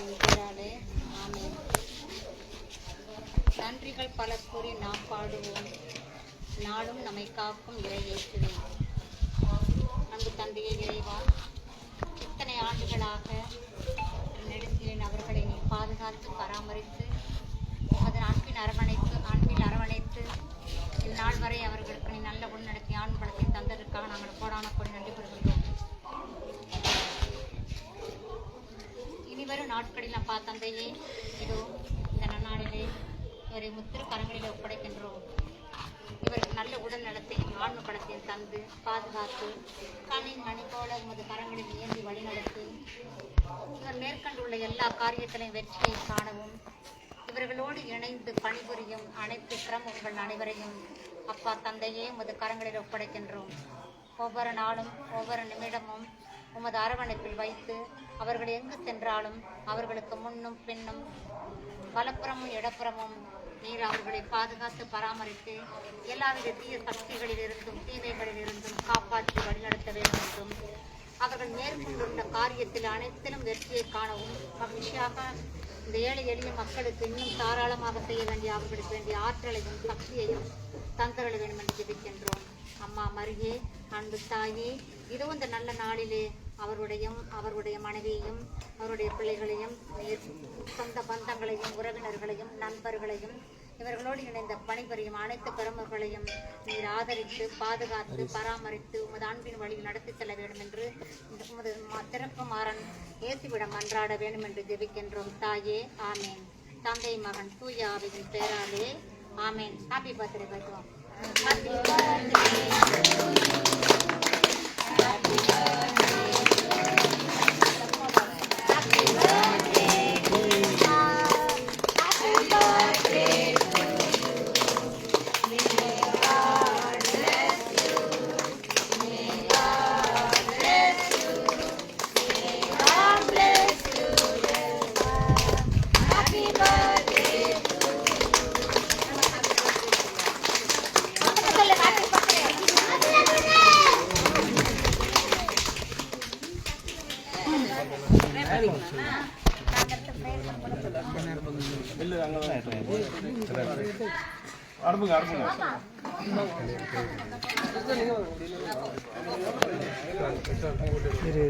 தூயாவின் ஆமே நன்றிகள் பல கூறி நாம் பாடுவோம். நாளும் நம்மை காக்கும் இறை ஏற்றுவேன் அன்பு தந்தையை இறைவா இத்தனை ஆண்டுகளாக நெடுஞ்சிலின் அவர்களை நீ பாதுகாத்து பராமரித்து அதன் அன்பின் அரவணைத்து அன்பில் அரவணைத்து இந்நாள் வரை அவர்களுக்கு நீ நல்ல உள்நடத்தி ஆண் தந்ததற்காக நாங்கள் கோடான கோடி நாட்களில் அப்பா தந்தையே இதோ இந்த நன்னாளிலே இவரை முத்திரு கரங்களிலே ஒப்படைக்கின்றோம். இவருக்கு நல்ல உடல் நலத்தையும் ஆன்ம பலத்தையும் தந்து பாதுகாத்து கண்ணின் மணி போல உமது கரங்களில் ஏந்தி வழிநடத்தி இவர் மேற்கொண்டுள்ள எல்லா காரியத்திலையும் வெற்றியை காணவும் இவர்களோடு இணைந்து பணிபுரியும் அனைத்து சிரமங்கள் அனைவரையும் அப்பா தந்தையே உமது கரங்களில் ஒப்படைக்கின்றோம். ஒவ்வொரு நாளும் ஒவ்வொரு நிமிடமும் உமது அரவணைப்பில் வைத்து அவர்கள் எங்கு சென்றாலும் அவர்களுக்கு முன்னும் பின்னும் வலப்புறமும் இடப்புறமும் நீர் அவர்களை பாதுகாத்து பராமரித்து எல்லாவித தீய சக்திகளிலிருந்தும் தீமைகளிலிருந்தும் காப்பாற்றி வழிநடத்த வேண்டும் என்றும் அவர்கள் மேற்கொண்டுள்ள காரியத்தில் அனைத்திலும் வெற்றியை காணவும் மகிழ்ச்சியாக இந்த ஏழை எளிய மக்களுக்கு இன்னும் தாராளமாக செய்ய வேண்டிய அவர்களுக்கு வேண்டிய ஆற்றலையும் சக்தியையும் தந்தரள வேண்டும் என்று ஜெபிக்கின்றோம். அம்மா மருகே அன்பு தாயே இதோ இந்த நல்ல நாளிலே அவருடையும் அவருடைய மனைவியையும் அவருடைய பிள்ளைகளையும் சொந்த பந்தங்களையும் உறவினர்களையும் நண்பர்களையும் இவர்களோடு இணைந்த பணிபுரியும் அனைத்து பெருமர்களையும் நீர் ஆதரித்து பாதுகாத்து பராமரித்து உமது அன்பின் வழியில் நடத்தி செல்ல வேண்டும் என்று உமது திறப்பு மாறன் இயேசுவிடம் மன்றாட வேண்டும் என்று ஜெபிக்கின்றோம். தாயே ஆமேன். தந்தை மகன் தூய ஆவியின் பேராலே ஆமேன். ஹாப்பி பர்த்டே பகவான் அனுப்புங்க அனுப்புங்க இரு